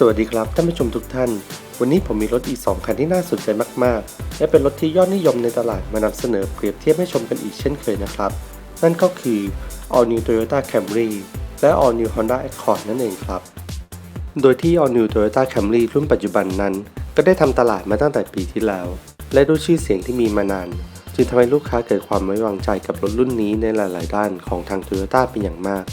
สวัสดีครับท่านผู้ชมทุกท่าน วันนี้ผมมีรถอีก 2 คันที่น่าสนใจมากๆ และเป็นรถที่ยอดนิยมในตลาดมานำเสนอเปรียบเทียบให้ชมกันอีกเช่นเคยนะครับ นั่นก็คือ All New Toyota Camry และ All New Honda Accord นั่นเองครับ โดยที่ All New Toyota Camry รุ่นปัจจุบันนั้น ก็ได้ทำตลาดมาตั้งแต่ปีที่แล้ว และด้วยชื่อเสียงที่มีมานาน จึงทำให้ลูกค้าเกิดความไว้วางใจกับรถรุ่นนี้ในหลาย ๆ ด้านของทาง Toyota เป็นอย่างมาก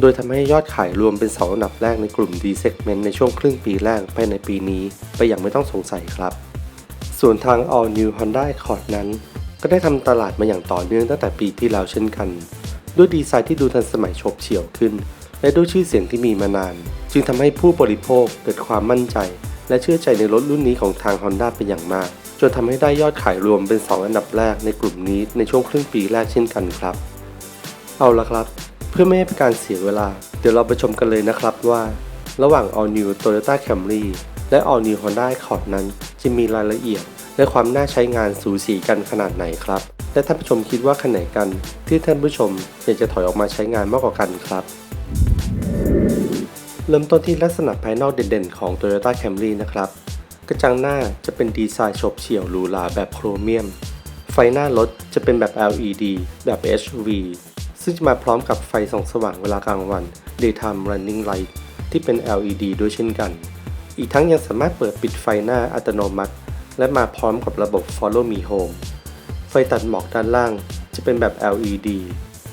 โดยทำให้ยอดขายรวมเป็น2อันดับแรกในกลุ่ม D segment ในช่วงครึ่งปีแรกภายในปีนี้ ไปอย่างไม่ต้องสงสัยครับ ส่วนทาง All New Honda Accord นั้น ก็ได้ทำตลาดมาอย่างต่อเนื่องตั้งแต่ปีที่แล้วเช่นกัน ด้วยดีไซน์ที่ดูทันสมัยฉบเฉี่ยวขึ้น และด้วยชื่อเสียงที่มีมานาน จึงทำให้ผู้บริโภคเกิดความมั่นใจ และเชื่อใจในรถรุ่นนี้ของทาง Honda เป็นอย่างมากจนทำให้ได้ยอดขายรวมเป็น 2 อันดับแรกในกลุ่มนี้ในช่วงครึ่งปีแรกเช่นกันครับ เอาละครับ เพื่อไม่ให้เป็นการเสียเวลา เดี๋ยวเราไปชมกันเลยนะครับว่า ระหว่าง All New Toyota Camry และ All New Honda Accord นั้น จะมีรายละเอียด และความน่าใช้งานสูสีกันขนาดไหนครับ และท่านผู้ชมคิดว่าคันไหนกัน ที่ท่านผู้ชมอยากจะถอยออกมาใช้งานมากกว่ากันครับเริ่มต้นที่ลักษณะภายนอกเด่นๆของ Toyota Camry นะครับ กระจังหน้าจะเป็นดีไซน์ฉบเฉี่ยวหรูหราแบบโครเมียม ไฟหน้ารถจะเป็นแบบ LED แบบ HV ซึ่งจะมาพร้อมกับไฟส่องสว่างเวลากลางวัน Daytime Running Light ที่เป็น LED ด้วยเช่นกัน อีกทั้งยังสามารถเปิดปิดไฟหน้าอัตโนมัติ และมาพร้อมกับระบบ Follow Me Home ไฟตัดหมอกด้านล่างจะเป็นแบบ LED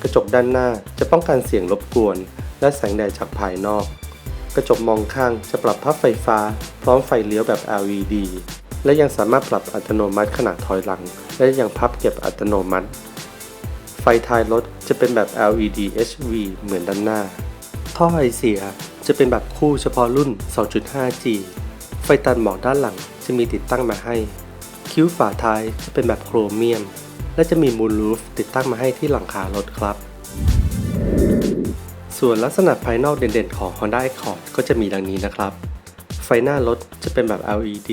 กระจกด้านหน้าจะป้องกันเสียงรบกวน และแสงแดดจากภายนอก กระจกมองข้างจะปรับพับไฟฟ้า พร้อมไฟเลี้ยวแบบ LED และยังสามารถปรับอัตโนมัติขนาดถอยหลัง และยังพับเก็บอัตโนมัติ ไฟท้ายรถจะเป็นแบบ LED HV เหมือนด้านหน้า ท่อไอเสียจะเป็นแบบคู่เฉพาะรุ่น 2.5G ไฟตัดหมอกด้านหลังจะมีติดตั้งมาให้ คิ้วฝาท้ายจะเป็นแบบโครเมียม และจะมีมูลรูฟติดตั้งมาให้ที่หลังคารถครับ ส่วนลักษณะภายนอกเด่นๆของ Honda Accord ก็จะมีดังนี้นะครับ ไฟหน้ารถจะเป็นแบบ LED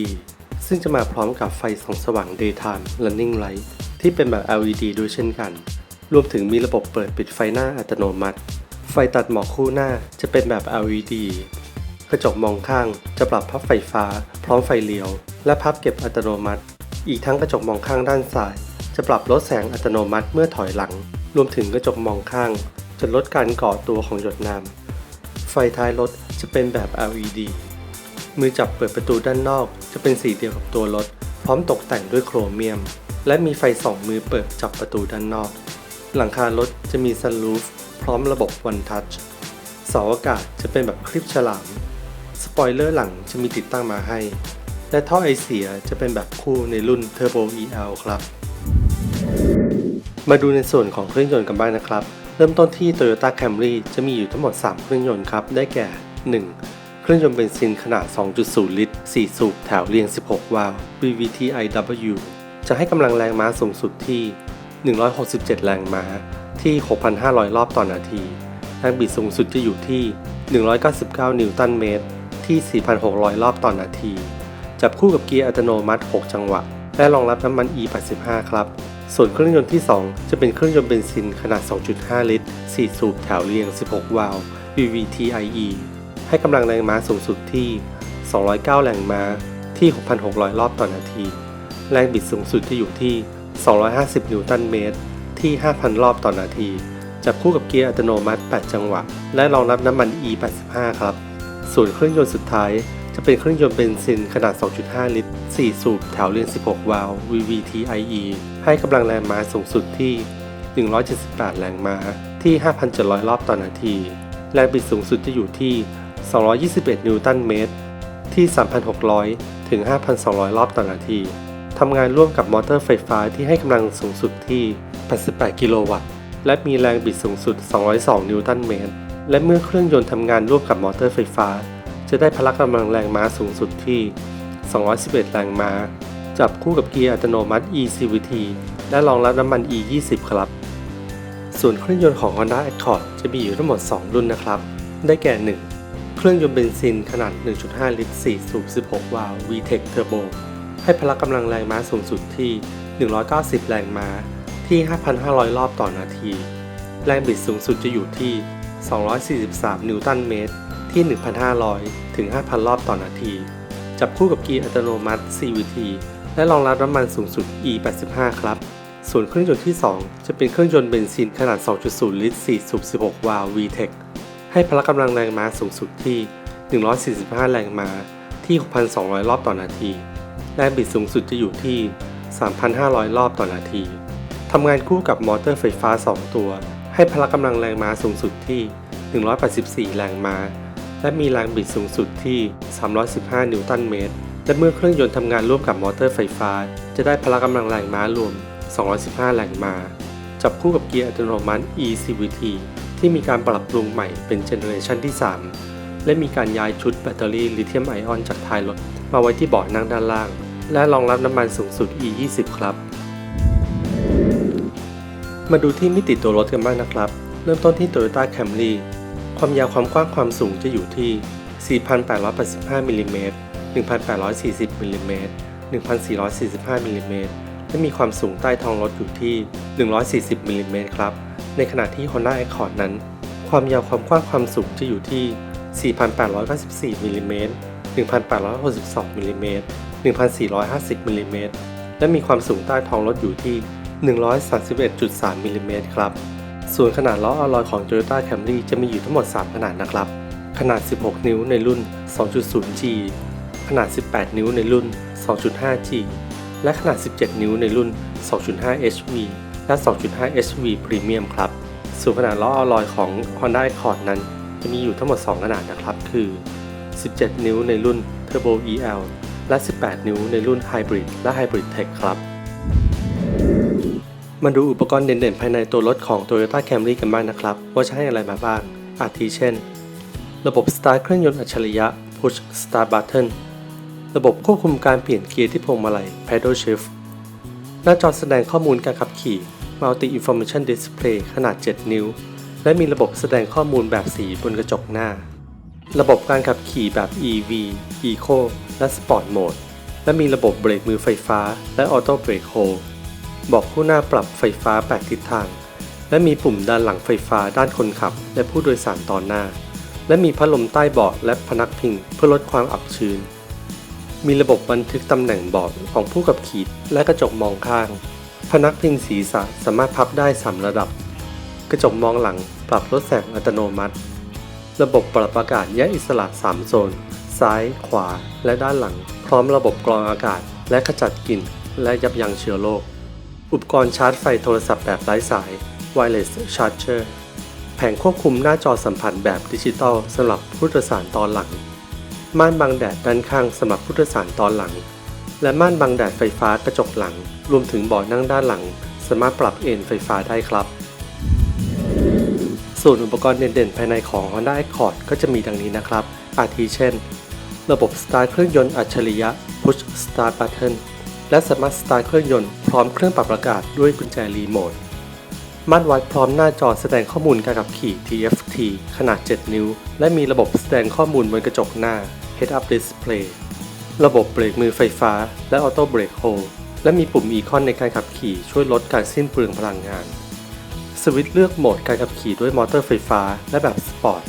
ซึ่งจะมาพร้อมกับไฟส่องสว่าง Daytime Running Light ที่เป็นแบบ LED ด้วยเช่นกัน รวมถึงมีระบบเปิดปิดไฟหน้าอัตโนมัติ ไฟตัดหมอกคู่หน้าจะเป็นแบบ LED กระจกมองข้างจะปรับพับไฟฟ้า พร้อมไฟเลี้ยว และพับเก็บอัตโนมัติ อีกทั้งกระจกมองข้างด้านซ้าย จะปรับลดแสงอัตโนมัติเมื่อถอยหลัง รวมถึงกระจกมองข้าง จะลดการก่อตัวของหยดน้ำไฟท้ายรถจะเป็นแบบ LED มือจับเปิดประตูด้านนอก จะเป็นสีเดียวกับตัวรถ พร้อมตกแต่งด้วยโครเมียม และมีไฟสองมือเปิดจับประตูด้านนอก หลังคารถจะมีซันรูฟพร้อมระบบ One Touch เสาอากาศจะเป็นแบบคลิปฉลาม สปอยเลอร์หลังจะมีติดตั้งมาให้ และท่อไอเสียจะเป็นแบบคู่ในรุ่น Turbo EL ครับ มาดูในส่วนของเครื่องยนต์กันบ้างนะครับ เริ่มต้นที่ Toyota Camry จะมีอยู่ทั้งหมด 3 เครื่องยนต์ครับ ได้แก่ 1. เครื่องยนต์เบนซินขนาด 2.0 ลิตร 4 สูบแถวเรียง 16 วาล์ว VVT-iW จะให้กำลังแรงม้าสูงสุดที่ 167 แรงม้าที่ 6,500 รอบต่อนาที แรงบิดสูงสุดจะอยู่ที่ 199 นิวตันเมตร ที่ 4,600 รอบต่อนาที จับคู่กับเกียร์อัตโนมัติ 6 จังหวะ และรองรับน้ำมัน E85 ครับ ส่วนเครื่องยนต์ที่ 2 จะเป็นเครื่องยนต์เบนซินขนาด 2.5 ลิตร 4 สูบแถวเรียง 16 วาล์ว VVT-IE ให้กำลังแรงม้าสูงสุดที่ 209 แรงม้าที่ 6,600 รอบต่อนาที แรงบิดสูงสุดจะอยู่ที่ 250 นิวตันเมตร ที่ 5,000 รอบต่อนาที จับคู่กับเกียร์อัตโนมัติ 8 จังหวะ และรองรับน้ำมัน E85 ครับ ส่วนเครื่องยนต์สุดท้าย จะเป็นเครื่องยนต์เบนซินขนาด 2.5 ลิตร 4 สูบแถวเรียง 16 วาล์ว VVT-IE ให้กำลังแรงม้าสูงสุดที่ 178 แรงม้าที่ 5,700 รอบต่อนาที แรงบิดสูงสุดจะอยู่ที่ 221 นิวตันเมตร ที่ 3,600 ถึง 5,200 รอบต่อนาที ทำงานร่วมกับมอเตอร์ไฟฟ้าที่ให้กำลังสูงสุดที่ 88 กิโลวัตต์ และมีแรงบิดสูงสุด 202 นิวตันเมตร และเมื่อเครื่องยนต์ทำงานร่วมกับมอเตอร์ไฟฟ้า จะได้พละกำลังแรงม้าสูงสุดที่ 211 แรงม้า จับคู่กับเกียร์อัตโนมัติ eCVT และรองรับน้ำมัน E20 ครับ ส่วนเครื่องยนต์ของ Honda Accord จะมีอยู่ทั้งหมด 2 รุ่นนะครับ ได้แก่ 1 เครื่องยนต์เบนซินขนาด 1.5 ลิตร 4 สูบ 16 วาล์ว VTEC Turbo ให้พละกำลังแรงม้าสูงสุดที่ 190 แรงม้าที่ 5,500 รอบต่อนาที แรงบิดสูงสุดจะอยู่ที่ 243 นิวตันเมตร ที่ 1,500 ถึง 5,000 รอบต่อนาที จับคู่กับเกียร์อัตโนมัติ CVT และรองรับน้ำมันสูงสุด E85 ครับ ส่วนเครื่องยนต์ที่ 2 จะเป็นเครื่องยนต์เบนซินขนาด 2.0 ลิตร 4 สูบ 16 วาล์ว VTEC ให้พละกำลังแรงม้าสูงสุดที่ 145 แรงม้าที่ 6,200 รอบต่อนาที แรงบิดสูงสุดจะอยู่ที่ 3,500 รอบต่อนาที ทำงานคู่กับมอเตอร์ไฟฟ้า 2 ตัว ให้พละกำลังแรงม้าสูงสุดที่ 184 แรงม้า และมีแรงบิดสูงสุดที่ 315 นิวตันเมตร และเมื่อเครื่องยนต์ทำงานร่วมกับมอเตอร์ไฟฟ้า จะได้พละกำลังแรงม้ารวม 215 แรงม้า จับคู่กับเกียร์อัตโนมัติ eCVT ที่มีการปรับปรุงใหม่เป็นเจเนอเรชันที่ 3 และมีการย้ายชุดแบตเตอรี่ลิเธียมไอออนจากท้ายรถมาไว้ที่เบาะนั่งด้านล่าง และรองรับน้ำมันสูงสุด E20 ครับ มาดูที่มิติตัวรถกันบ้างนะครับ เริ่มต้นที่ Toyota Camry ความยาวความกว้างความสูงจะอยู่ที่ 4,885มิลลิเมตร1,840มิลลิเมตร1,445มิลลิเมตรและมีความสูงใต้ท้องรถอยู่ที่ 140มิลลิเมตรครับ ในขณะที่ Honda Accord นั้น ความยาวความกว้างความสูงจะอยู่ที่ 4,894มิลลิเมตร 1,862มิลลิเมตร1,450มิลลิเมตรและมีความสูงใต้ท้องรถอยู่ที่ 131.3มิลลิเมตรครับ ส่วนขนาดล้ออะลอยของ Toyota Camry จะมีอยู่ทั้งหมด 3 ขนาดนะครับ ขนาด 16 นิ้วในรุ่น 2.0G ขนาด 18 นิ้วในรุ่น 2.5G และขนาด 17 นิ้วในรุ่น 2.5 HV และ 2.5 HV Premium ครับ ส่วนขนาดล้ออะลอยของ Honda Accord นั้น จะมีอยู่ทั้งหมด 2 ขนาดนะครับ คือ 17 นิ้วในรุ่น Turbo EL และ 18 นิ้วในรุ่น Hybrid และ Hybrid Tech ครับมาดูอุปกรณ์เด่นๆ ภายในตัวรถของ Toyota Camry กันบ้างนะครับ ว่าให้อะไรมาบ้าง อาทิเช่น ระบบ Start เครื่องยนต์อัจฉริยะ Push Start Button ระบบควบคุมการเปลี่ยนเกียร์ที่พวงมาลัย Pedal Shift หน้าจอแสดงข้อมูลการขับขี่ Multi Information Display ขนาด 7 นิ้ว และมีระบบแสดงข้อมูลแบบสีบนกระจกหน้า ระบบการขับขี่แบบ EV Eco และ Sport Mode และมีระบบเบรกมือไฟฟ้า และ Auto Brake Hold บอกคู่หน้าปรับไฟฟ้า 8 ทิศทาง และมีปุ่มด้านหลังไฟฟ้าด้านคนขับ และผู้โดยสารตอนหน้า และมีพัดลมใต้เบาะและพนักพิงเพื่อลดความอับชื้น มีระบบบันทึกตำแหน่งเบาะของผู้ขับขี่และกระจกมองข้าง พนักพิงศีรษะสามารถพับได้ 3 ระดับ กระจกมองหลังปรับลดแสงอัตโนมัติ ระบบปรับอากาศแยกอิสระ 3 โซน ซ้าย ขวา และด้านหลัง พร้อมระบบกรองอากาศ และขจัดกลิ่น และยับยั้งเชื้อโรค อุปกรณ์ชาร์จไฟโทรศัพท์แบบไร้สาย Wireless Charger แผงควบคุมหน้าจอสัมผัสแบบดิจิตอลสำหรับผู้โดยสารตอนหลัง ม่านบังแดดด้านข้างสำหรับผู้โดยสารตอนหลัง และม่านบังแดดไฟฟ้ากระจกหลัง รวมถึงเบาะนั่งด้านหลัง สามารถปรับเอนไฟฟ้าได้ครับ ส่วนอุปกรณ์เด่นๆ ภายในของ Honda Accord ก็จะมีดังนี้นะครับ อาทิเช่น ระบบ Start เครื่องยนต์อัจฉริยะ Push Start Button และสามารถ Start เครื่องยนต์พร้อมเครื่องปรับอากาศด้วยกุญแจรีโมทมาตรวัดพร้อมหน้าจอแสดงข้อมูลการขับขี่ TFT ขนาด 7 นิ้ว และมีระบบแสดงข้อมูลบนกระจกหน้า Head Up Display ระบบเบรกมือไฟฟ้า และ Auto Brake Hold และมีปุ่มอีคอนในการขับขี่ช่วยลดการสิ้นเปลืองพลังงาน สวิตช์เลือกโหมดการขับขี่ด้วยมอเตอร์ไฟฟ้าและแบบสปอร์ต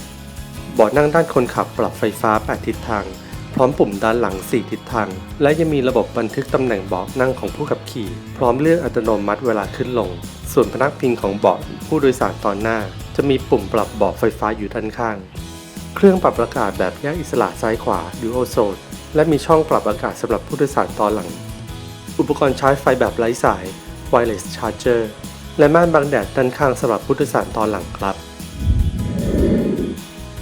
เบาะนั่งด้านคนขับปรับไฟฟ้า 8 ทิศทาง พร้อมปุ่มด้านหลัง 4 ทิศทาง และยังมีระบบบันทึกตำแหน่งเบาะนั่งของผู้ขับขี่ พร้อมเลือกอัตโนมัติเวลาขึ้นลง ส่วนพนักพิงของเบาะผู้โดยสารตอนหน้า จะมีปุ่มปรับเบาะไฟฟ้าอยู่ด้านข้าง เครื่องปรับอากาศแบบแยกอิสระซ้ายขวา Dual Zone และมีช่องปรับอากาศสำหรับผู้โดยสารตอนหลัง อุปกรณ์ชาร์จไฟแบบไร้สาย Wireless Charger และม่านบังแดดด้านข้างสำหรับผู้โดยสารตอนหลังครับ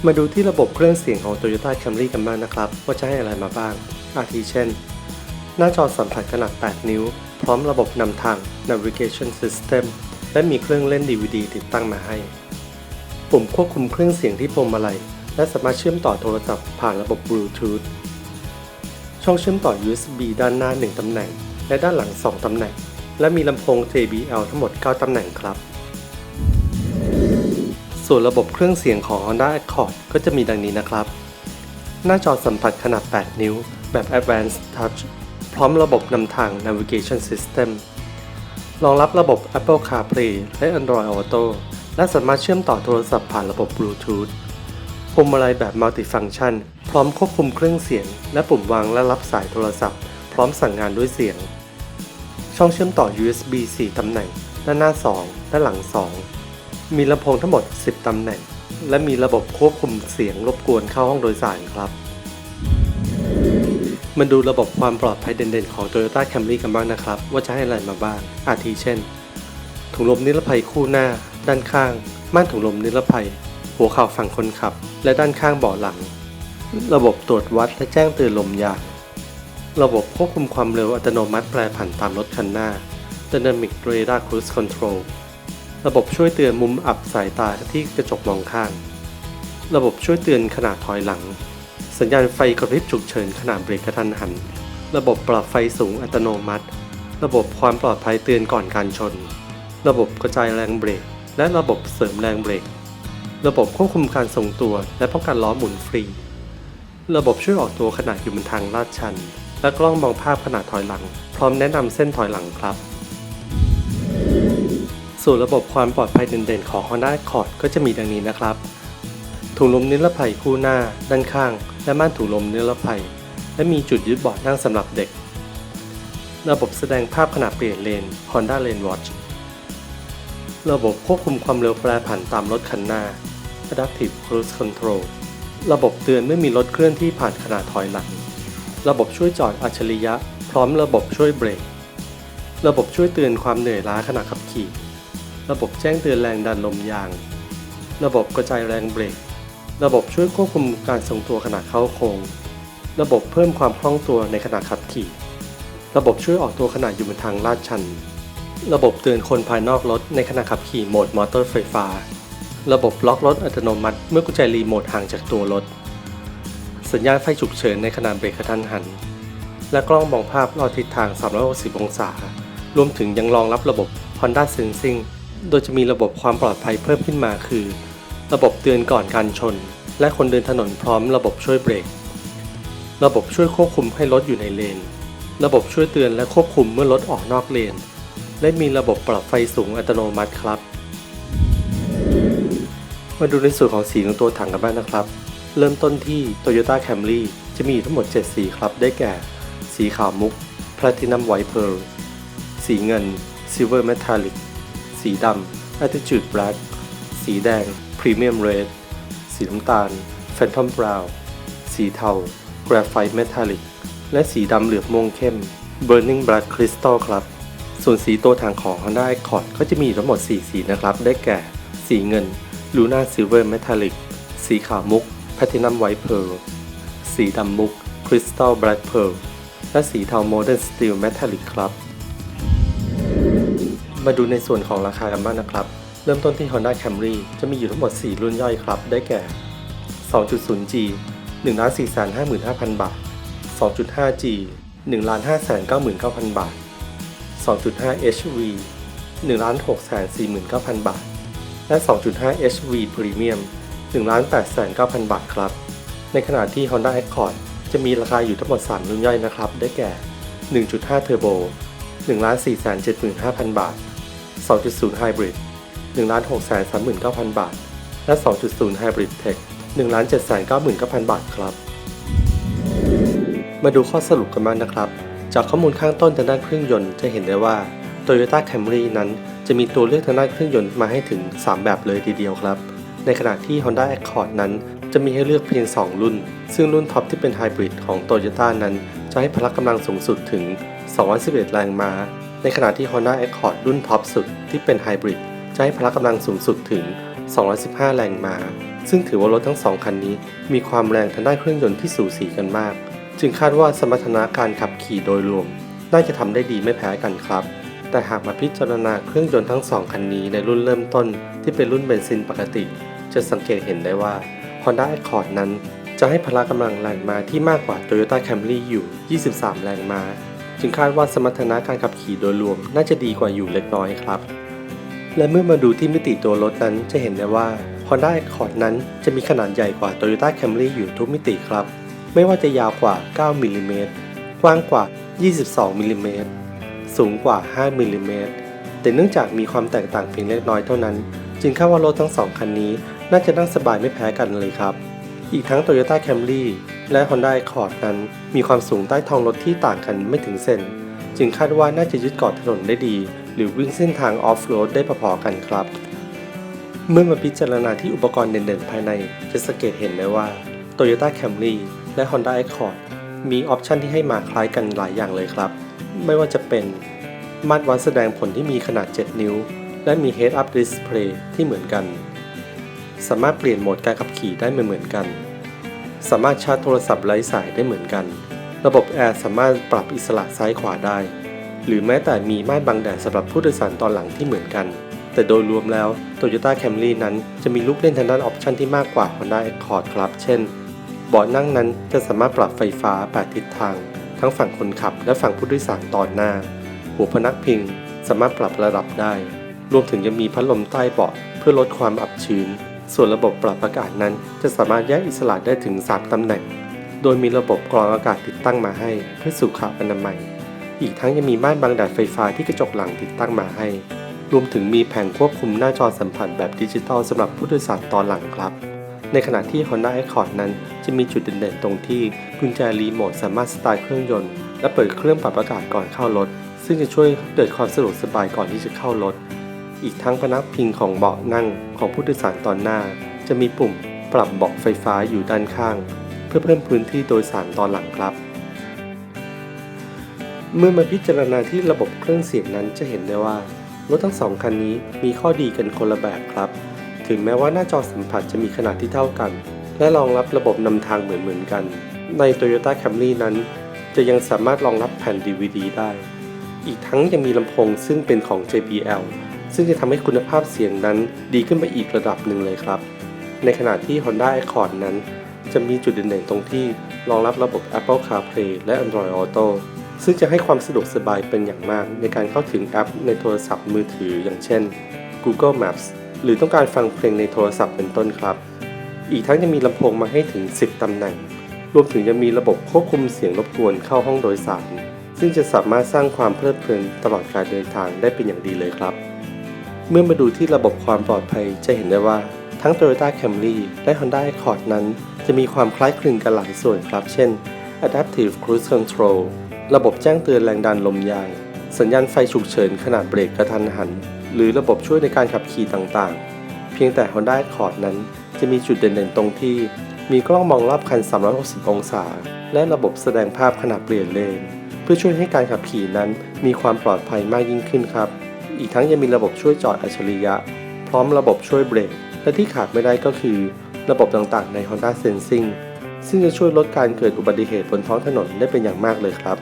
มาดูที่ระบบเครื่องเสียงของ Toyota Camry กันบ้างนะครับ ว่าจะให้อะไรมาบ้าง อาทิเช่น หน้าจอสัมผัสขนาด 8 นิ้ว พร้อมระบบนำทาง Navigation System และมีเครื่องเล่น DVD ติดตั้งมาให้ ปุ่มควบคุมเครื่องเสียงที่พวงมาลัยและสามารถเชื่อมต่อโทรศัพท์ผ่านระบบ Bluetooth ช่องเชื่อมต่อ USB ด้านหน้า 1 ตำแหน่ง และด้านหลัง 2 ตำแหน่ง และมีลำโพง JBL ทั้งหมด 9 ตำแหน่งครับ ส่วนระบบเครื่องเสียงของ Honda Accord ก็จะมีดังนี้นะครับ หน้าจอสัมผัสขนาด 8 นิ้ว แบบ Advanced Touch พร้อมระบบนำทาง Navigation System รองรับระบบ Apple CarPlay และ Android Auto และสามารถเชื่อมต่อโทรศัพท์ผ่านระบบ Bluetooth พวงมาลัยแบบมัลติฟัง c t ชัน พร้อมควบคุมเครื่องเสียง และปุ่มวางและรับสายโทรศัพท์ พร้อมสั่งงานด้วยเสียง ช่องเชื่อมต่อ USB 4 ตำแหน่ง ด้านหน้า 2 ด้านหลัง 2 มีลำโพงทั้งหมด 10 ตำแหน่ง และมีระบบควบคุมเสียงรบกวนเข้าห้องโดยสารครับ มาดูระบบความปลอดภัยเด่นๆ ของ Toyota Camry กันบ้างนะครับ ว่าจะให้อะไรมาบ้าง อาทิเช่น ถุงลมนิรภัยคู่หน้า ด้านข้าง ม่านถุงลมนิรภัย หัวเข่าฝั่งคนขับ และด้านข้างเบาะหลัง ระบบตรวจวัดและแจ้งเตือนลมยาง ระบบควบคุมความเร็วอัตโนมัติแปรผันตามรถคันหน้า Dynamic Radar Cruise Control ระบบช่วยเตือนมุมอับสายตาที่กระจกมองข้าง ระบบช่วยเตือนขณะถอยหลัง สัญญาณไฟกระพริบฉุกเฉินขณะเบรกกระทันหัน ระบบปรับไฟสูงอัตโนมัติ ระบบความปลอดภัยเตือนก่อนการชน ระบบกระจายแรงเบรก และระบบเสริมแรงเบรก ระบบควบคุมการทรงตัว และป้องกันล้อหมุนฟรี ระบบช่วยออกตัวขณะอยู่บนทางลาดชัน และกล้องมองภาพขณะถอยหลัง พร้อมแนะนำเส้นถอยหลังครับ ส่วนระบบความปลอดภัยเด่นๆ ของ Honda Accord ก็จะมีดังนี้นะครับ ถุงลมนิรภัยคู่หน้า ด้านข้าง และม่านถุงลมนิรภัย และมีจุดยึดเบาะนั่งสำหรับเด็ก ระบบแสดงภาพขณะเปลี่ยนเลน Honda Lane Watch ระบบควบคุมความเร็วแปรผันตามรถคันหน้า Adaptive Cruise Control ระบบเตือนเมื่อมีรถเคลื่อนที่ผ่านขณะถอยหลัง ระบบช่วยจอดอัจฉริยะ พร้อมระบบช่วยเบรก ระบบช่วยเตือนความเหนื่อยล้าขณะขับขี่ ระบบแจ้งเตือนแรงดันลมยาง ระบบกระจายแรงเบรก ระบบช่วยควบคุมการทรงตัวขณะเข้าโค้ง ระบบเพิ่มความคล่องตัวในขณะขับขี่ ระบบช่วยออกตัวขณะอยู่บนทางลาดชัน ระบบเตือนคนภายนอกรถในขณะขับขี่โหมดมอเตอร์ไฟฟ้า ระบบล็อกรถอัตโนมัติเมื่อกุญแจรีโมทห่างจากตัวรถ สัญญาณไฟฉุกเฉินในขณะเบรกกระทันหัน และกล้องมองภาพรอบทิศทาง 360 องศา รวมถึงยังรองรับระบบ Honda Sensing โดยจะมีระบบความปลอดภัยเพิ่มขึ้นมาคือ ระบบเตือนก่อนการชน และคนเดินถนนพร้อมระบบช่วยเบรก ระบบช่วยควบคุมให้รถอยู่ในเลน ระบบช่วยเตือนและควบคุมเมื่อรถออกนอกเลน และมีระบบปรับไฟสูงอัตโนมัติครับ มาดูในส่วนของสีของตัวถังกันบ้างนะครับ เริ่มต้นที่ Toyota Camry จะมีทั้งหมด 7 สีครับ ได้แก่ สีขาวมุก Platinum White Pearl สีเงิน Silver Metallic สีดำ Attitude Black สีแดง Premium Red สีน้ำตาล Phantom Brown สีเทา Graphite Metallic และสีดำเหลือบม่วงเข้ม Burning Black Crystal ครับ ส่วนสีตัวถังของ Honda Accord ก็จะมีทั้งหมด 4 สีนะครับ ได้แก่ สีเงิน Luna Silver Metallic สีขาวมุก Platinum White Pearl สีดำมุก Crystal Black Pearl และสีเทา Modern Steel Metallic ครับ มาดูในส่วนของราคากันบ้างนะครับ เริ่มต้นที่ Honda Camry จะมีอยู่ทั้งหมด 4 รุ่นย่อยครับ ได้แก่ 2.0G 1,455,000 บาท 2.5G 1,599,000 บาท 2.5 HV 1,649,000 บาท และ 2.5 HV Premium 1,809,000 บาทครับ ในขณะที่ Honda Accord จะมีราคาอยู่ทั้งหมด 3 รุ่นย่อยนะครับ ได้แก่ 1.5 Turbo 1,475,000 บาท 2.0 Hybrid 1,639,000 บาท และ 2.0 Hybrid Tech 1,799,000 บาทครับ มาดูข้อสรุปกันบ้างนะครับ จากข้อมูลข้างต้นทางด้านเครื่องยนต์จะเห็นได้ว่า Toyota Camry นั้นจะมีตัวเลือกทางด้านเครื่องยนต์มาให้ถึง 3 แบบเลยทีเดียวครับ ในขณะที่ Honda Accord นั้น จะมีให้เลือกเพียง 2 รุ่น ซึ่งรุ่นท็อปที่เป็นไฮบริดของ Toyota นั้น จะให้พละกำลังสูงสุดถึง 211 แรงม้า ในขณะที่ Honda Accord รุ่นท็อปสุดที่เป็นไฮบริดจะให้พละกำลังสูงสุดถึง 215 แรงม้า ซึ่งถือว่ารถทั้งสองคันนี้ มีความแรงทางด้านเครื่องยนต์ที่สูสีกันมาก จึงคาดว่าสมรรถนะการขับขี่โดยรวม น่าจะทำได้ดีไม่แพ้กันครับแต่หากมาพิจารณาเครื่องยนต์ทั้งสองคันนี้ในรุ่นเริ่มต้นที่เป็นรุ่นเบนซินปกติ จะสังเกตเห็นได้ว่า Honda Accord นั้นจะให้พละกำลังแรงม้าที่มากกว่า Toyota Camry อยู่ 23 แรงม้า จึงคาดว่าสมรรถนะการขับขี่โดยรวมน่าจะดีกว่าอยู่เล็กน้อยครับ และเมื่อมาดูที่มิติตัวรถนั้นจะเห็นได้ว่า Honda Accord นั้นจะมีขนาดใหญ่กว่า Toyota Camry อยู่ทุกมิติครับ ไม่ว่าจะยาวกว่า 9 มิลลิเมตรกว้างกว่า 22 มิลลิเมตรสูงกว่า 5 มิลลิเมตรแต่เนื่องจากมีความแตกต่างเพียงเล็กน้อยเท่านั้น จึงคาดว่ารถทั้งสองคันนี้ น่าจะนั่งสบายไม่แพ้กันเลยครับ อีกทั้ง Toyota Camry และ Honda Accord นั้นมีความสูงใต้ท้องรถที่ต่างกันไม่ถึงเซนจึงคาดว่าน่าจะยึดเกาะถนนได้ดี หรือวิ่งเส้นทางออฟโรดได้พอๆกันครับ เมื่อมาพิจารณาที่อุปกรณ์เด่นๆ ภายในจะสังเกตเห็นได้ว่า Toyota Camry และ Honda Accord มีออปชันที่ให้มาคล้ายกันหลายอย่างเลยครับ ไม่ว่าจะเป็นมาตรวัดแสดงผลที่มีขนาด 7 นิ้ว และมี Head Up Display ที่เหมือนกัน สามารถเปลี่ยนโหมดการขับขี่ได้เหมือนกัน สามารถชาร์จโทรศัพท์ไร้สายได้เหมือนกัน ระบบแอร์สามารถปรับอิสระซ้ายขวาได้ หรือแม้แต่มีม่านบังแดดสำหรับผู้โดยสารตอนหลังที่เหมือนกัน แต่โดยรวมแล้ว Toyota Camry นั้นจะมีลูกเล่นทางด้านออปชันที่มากกว่า Honda Accord ครับ เช่นเบาะนั่งนั้นจะสามารถปรับไฟฟ้า8ทิศทาง ทั้งฝั่งคนขับและฝั่งผู้โดยสารตอนหน้า หัวพนักพิงสามารถปรับระดับได้ รวมถึงยังมีพัดลมใต้เบาะเพื่อลดความอับชื้น ส่วนระบบปรับอากาศนั้นจะสามารถแยกอิสระได้ถึง 3 ตำแหน่ง โดยมีระบบกรองอากาศติดตั้งมาให้เพื่อสุขอนามัย อีกทั้งยังมีม่านบังแดดไฟฟ้าที่กระจกหลังติดตั้งมาให้ รวมถึงมีแผงควบคุมหน้าจอสัมผัสแบบดิจิตอลสำหรับผู้โดยสารตอนหลังครับ ในขณะที่ Honda Accord นั้นจะมีจุดเด่นๆตรงที่กุญแจรีโมทสามารถสตาร์ทเครื่องยนต์และเปิดเครื่องปรับอากาศก่อนเข้ารถซึ่งจะช่วยเกิดความสะดวกสบายก่อนที่จะเข้ารถ อีกทั้งพนักพิงของเบาะนั่งของผู้โดยสารตอนหน้า จะมีปุ่มปรับเบาะไฟฟ้าอยู่ด้านข้าง เพื่อเพิ่มพื้นที่โดยสารตอนหลังครับ เมื่อมาพิจารณาที่ระบบเครื่องเสียงนั้นจะเห็นได้ว่ารถทั้งสองคันนี้มีข้อดีกันคนละแบบครับ ถึงแม้ว่าหน้าจอสัมผัสจะมีขนาดที่เท่ากัน และรองรับระบบนำทางเหมือนๆกัน ใน Toyota Camry นั้น จะยังสามารถรองรับแผ่น DVD ได้ อีกทั้งยังมีลำโพงซึ่งเป็นของ JBL ซึ่งจะทำให้คุณภาพเสียงนั้นดีขึ้นไปอีกระดับหนึ่งเลยครับ ในขณะที่ Honda Accord นั้น จะมีจุดเด่นๆตรงที่รองรับระบบ Apple CarPlay และ Android Auto ซึ่งจะให้ความสะดวกสบายเป็นอย่างมาก ในการเข้าถึงแอปในโทรศัพท์มือถืออย่างเช่น Google Maps หรือต้องการฟังเพลงในโทรศัพท์เป็นต้นครับ อีกทั้งยังมีลำโพงมาให้ถึง 10 ตำแหน่ง รวมถึงยังมีระบบควบคุมเสียงรบกวนเข้าห้องโดยสาร ซึ่งจะสามารถสร้างความเพลิดเพลินตลอดการเดินทางได้เป็นอย่างดีเลยครับ เมื่อมาดูที่ระบบความปลอดภัยจะเห็นได้ว่าทั้ง Toyota Camry และ Honda Accord นั้น จะมีความคล้ายคลึงกันหลายส่วนครับ เช่น Adaptive Cruise Control ระบบแจ้งเตือนแรงดันลมยาง สัญญาณไฟฉุกเฉินขนาดเบรกกระทันหัน หรือระบบช่วยในการขับขี่ต่างๆ เพียงแต่ Honda Accord นั้นจะมีจุดเด่นๆตรงที่ มีกล้องมองรอบคัน 360 องศา และระบบแสดงภาพขณะเปลี่ยนเลน เพื่อช่วยให้การขับขี่นั้นมีความปลอดภัยมากยิ่งขึ้นครับ อีกทั้งยังมีระบบช่วยจอดอัจฉริยะ พร้อมระบบช่วยเบรก และที่ขาดไม่ได้ก็คือ ระบบต่างๆ ใน Honda Sensing ซึ่งจะช่วยลดการเกิดอุบัติเหตุบนท้องถนนได้เป็นอย่างมากเลยครับ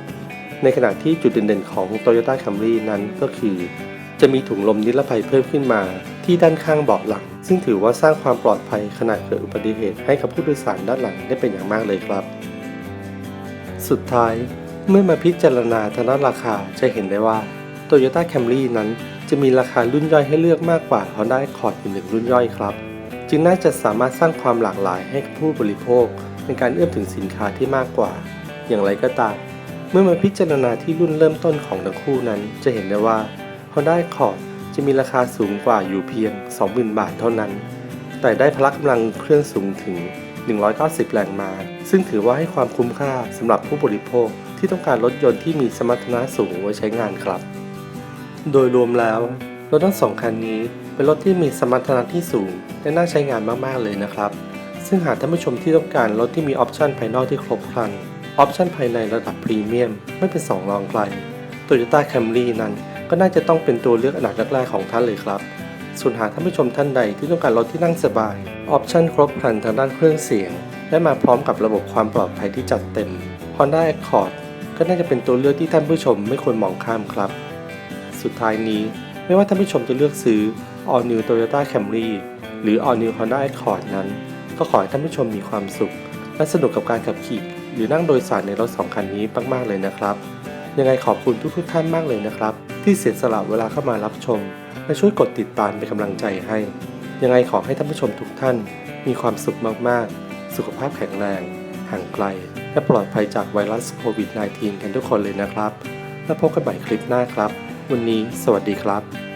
ในขณะที่จุดเด่นๆของ Toyota Camry นั้นก็คือ จะมีถุงลมนิรภัยเพิ่มขึ้นมา ที่ด้านข้างเบาะหลัง ซึ่งถือว่าสร้างความปลอดภัยขณะเกิดอุบัติเหตุให้กับผู้โดยสารด้านหลังได้เป็นอย่างมากเลยครับ สุดท้ายเมื่อมาพิจารณาทางด้านราคาจะเห็นได้ว่า Toyota Camry นั้น จะมีราคารุ่นย่อยให้เลือกมากกว่า Honda Accord อยู่หนึ่งรุ่นย่อยครับ จึงน่าจะสามารถสร้างความหลากหลายให้ผู้บริโภค ในการเอื้อมถึงสินค้าที่มากกว่า อย่างไรก็ตาม เมื่อมาพิจารณาที่รุ่นเริ่มต้นของทั้งคู่นั้น จะเห็นได้ว่า Honda Accord จะมีราคาสูงกว่าอยู่เพียง 20,000 บาทเท่านั้น แต่ได้พละกำลังเครื่องสูงถึง 190 แรงม้า ซึ่งถือว่าให้ความคุ้มค่าสำหรับผู้บริโภคที่ต้องการรถยนต์ที่มีสมรรถนะสูงไว้ใช้งานครับ โดยรวมแล้ว รถทั้งสองคันนี้เป็นรถที่มีสมรรถนะที่สูง และน่าใช้งานมากๆเลยนะครับ ซึ่งหากท่านผู้ชมที่ต้องการรถที่มีออปชันภายนอกที่ครบครัน ออปชันภายในระดับพรีเมียม ไม่เป็นสองรองใคร Toyota Camry นั้นก็น่าจะต้องเป็นตัวเลือกอันดับแรกๆของท่านเลยครับ ส่วนหากท่านผู้ชมท่านใดที่ต้องการรถที่นั่งสบาย ออปชันครบครันทางด้านเครื่องเสียง และมาพร้อมกับระบบความปลอดภัยที่จัดเต็ม Honda Accord ก็น่าจะเป็นตัวเลือกที่ท่านผู้ชมไม่ควรมองข้ามครับ สุดท้ายนี้ ไม่ว่าท่านผู้ชมจะเลือกซื้อ All New Toyota Camry หรือ All New Honda Accord นั้น ก็ขอให้ท่านผู้ชมมีความสุข และสนุกกับการขับขี่ หรือนั่งโดยสารในรถสองคันนี้มากๆเลยนะครับ ยังไงขอบคุณทุกๆท่านมากเลยนะครับ ที่เสียสละเวลาเข้ามารับชม และช่วยกดติดตามเป็นกำลังใจให้ ยังไงขอให้ท่านผู้ชมทุกท่าน มีความสุขมากๆ สุขภาพแข็งแรง ห่างไกล และปลอดภัยจากไวรัสโควิด -19 กันทุกคนเลยนะครับ แล้วพบกันใหม่คลิปหน้าครับ วันนี้สวัสดีครับ